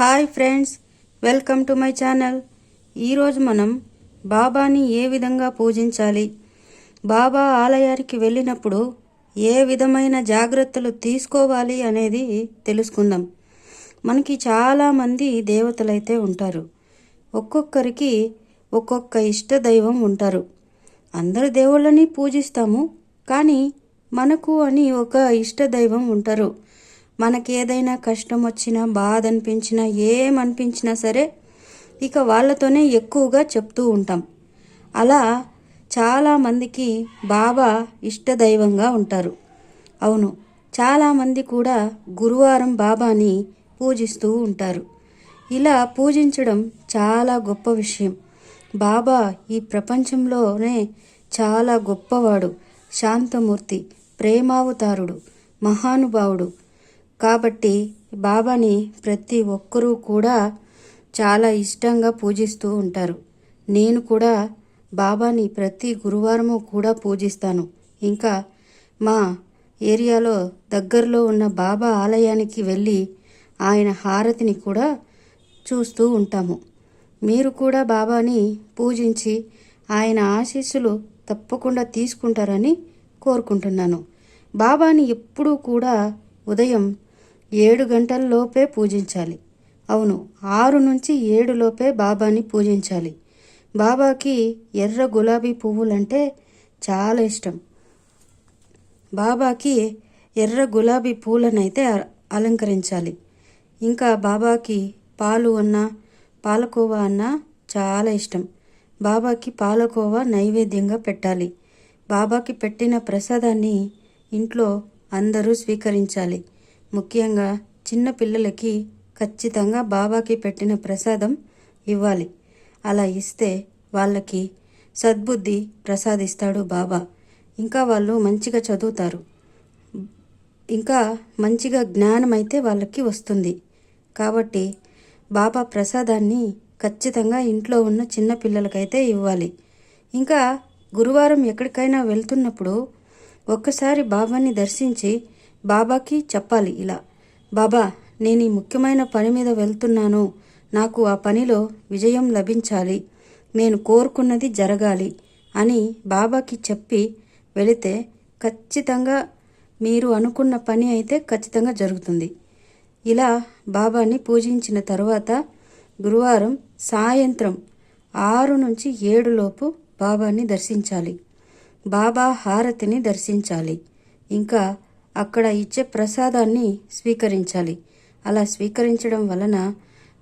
Hi friends welcome to my channel. ఈరోజు మనం బాబాని ఏ విధంగా పూజించాలి? బాబా ఆలయానికి వెళ్ళినప్పుడు ఏ విధమైన జాగ్రత్తలు తీసుకోవాలి అనేది తెలుసుకుందాం. మనకి చాలామంది దేవతలైతే ఉంటారు. ఒక్కొక్కరికి ఒక్కొక్క ఇష్ట దైవం ఉంటారు. అందరు దేవుళ్ళని పూజిస్తాము కానీ మనకు అని ఒక ఇష్ట దైవం ఉంటారు. మనకి ఏదైనా కష్టం వచ్చినా బాధ అనిపించినా ఏమనిపించినా సరే ఇక వాళ్ళతోనే ఎక్కువగా చెప్తూ ఉంటాం. అలా చాలామందికి బాబా ఇష్ట దైవంగా ఉంటారు. అవును చాలామంది కూడా గురువారం బాబాని పూజిస్తూ ఉంటారు. ఇలా పూజించడం చాలా గొప్ప విషయం. బాబా ఈ ప్రపంచంలోనే చాలా గొప్పవాడు శాంతమూర్తి ప్రేమావతారుడు మహానుభావుడు. కాబట్టి బాబాని ప్రతి ఒక్కరూ కూడా చాలా ఇష్టంగా పూజిస్తూ ఉంటారు. నేను కూడా బాబాని ప్రతి గురువారము కూడా పూజిస్తాను. ఇంకా మా ఏరియాలో దగ్గరలో ఉన్న బాబా ఆలయానికి వెళ్ళి ఆయన హారతిని కూడా చూస్తూ ఉంటాము. మీరు కూడా బాబాని పూజించి ఆయన ఆశీస్సులు తప్పకుండా తీసుకుంటారని కోరుకుంటున్నాను. బాబాని ఎప్పుడూ కూడా ఉదయం ఏడు గంటల్లోపే పూజించాలి. అవును ఆరు నుంచి ఏడులోపే బాబాని పూజించాలి. బాబాకి ఎర్ర గులాబీ పువ్వులంటే చాలా ఇష్టం. బాబాకి ఎర్ర గులాబీ పూలనైతే అలంకరించాలి. ఇంకా బాబాకి పాలు అన్నా పాలకోవా అన్నా చాలా ఇష్టం. బాబాకి పాలకోవా నైవేద్యంగా పెట్టాలి. బాబాకి పెట్టిన ప్రసాదాన్ని ఇంట్లో అందరూ స్వీకరించాలి. ముఖ్యంగా చిన్న పిల్లలకి ఖచ్చితంగా బాబాకి పెట్టిన ప్రసాదం ఇవ్వాలి. అలా ఇస్తే వాళ్ళకి సద్బుద్ధి ప్రసాదిస్తాడు బాబా. ఇంకా వాళ్ళు మంచిగా చదువుతారు. ఇంకా మంచిగా జ్ఞానం అయితే వాళ్ళకి వస్తుంది. కాబట్టి బాబా ప్రసాదాన్ని ఖచ్చితంగా ఇంట్లో ఉన్న చిన్న పిల్లలకైతే ఇవ్వాలి. ఇంకా గురువారం ఎక్కడికైనా వెళ్తున్నప్పుడు ఒక్కసారి బాబాని దర్శించి బాబాకి చెప్పాలి ఇలా. బాబా నేను ఈ ముఖ్యమైన పని మీద వెళ్తున్నాను. నాకు ఆ పనిలో విజయం లభించాలి. నేను కోరుకున్నది జరగాలి అని బాబాకి చెప్పి వెళితే ఖచ్చితంగా మీరు అనుకున్న పని అయితే ఖచ్చితంగా జరుగుతుంది. ఇలా బాబాని పూజించిన తర్వాత గురువారం సాయంత్రం ఆరు నుంచి ఏడులోపు బాబాని దర్శించాలి. బాబా హారతిని దర్శించాలి. ఇంకా అక్కడ ఇచ్చే ప్రసాదాన్ని స్వీకరించాలి. అలా స్వీకరించడం వలన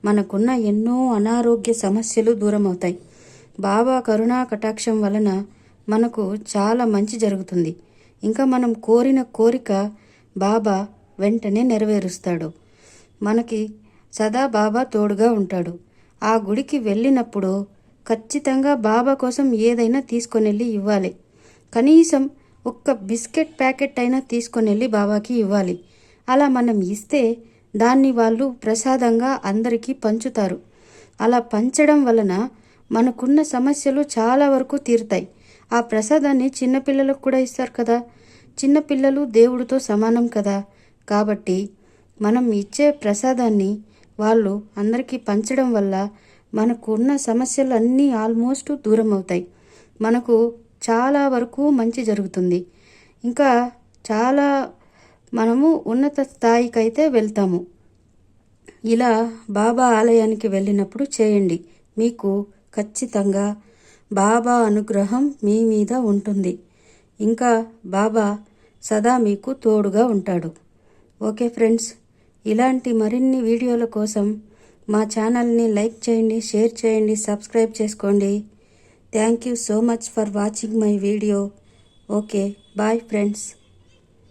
మనకున్న ఎన్నో అనారోగ్య సమస్యలు దూరం అవుతాయి బాబా కరుణా కటాక్షం వలన మనకు చాలా మంచి జరుగుతుంది. ఇంకా మనం కోరిన కోరిక బాబా వెంటనే నెరవేరుస్తాడు. మనకి సదా బాబా తోడుగా ఉంటాడు. ఆ గుడికి వెళ్ళినప్పుడు ఖచ్చితంగా బాబా కోసం ఏదైనా తీసుకొని వెళ్ళి ఇవ్వాలి. కనీసం ఒక్క బిస్కెట్ ప్యాకెట్ అయినా తీసుకొని వెళ్ళి బాబాకి ఇవ్వాలి. అలా మనం ఇస్తే దాన్ని వాళ్ళు ప్రసాదంగా అందరికీ పంచుతారు. అలా పంచడం వలన మనకున్న సమస్యలు చాలా వరకు తీరుతాయి. ఆ ప్రసాదాన్ని చిన్నపిల్లలకు కూడా ఇస్తారు కదా. చిన్నపిల్లలు దేవుడితో సమానం కదా. కాబట్టి మనం ఇచ్చే ప్రసాదాన్ని వాళ్ళు అందరికీ పంచడం వల్ల మనకున్న సమస్యలు అన్నీ ఆల్మోస్ట్ దూరం అవుతాయి మనకు చాలా వరకు మంచి జరుగుతుంది. ఇంకా చాలా మనము ఉన్నత స్థాయికి అయితే వెళ్తాము. ఇలా బాబా ఆలయానికి వెళ్ళినప్పుడు చేయండి. మీకు ఖచ్చితంగా బాబా అనుగ్రహం మీ మీద ఉంటుంది. ఇంకా బాబా సదా మీకు తోడుగా ఉంటాడు. ఓకే ఫ్రెండ్స్ ఇలాంటి మరిన్ని వీడియోల కోసం మా ఛానల్ని లైక్ చేయండి షేర్ చేయండి సబ్స్క్రైబ్ చేసుకోండి. Thank you so much for watching my video. Okay, bye friends.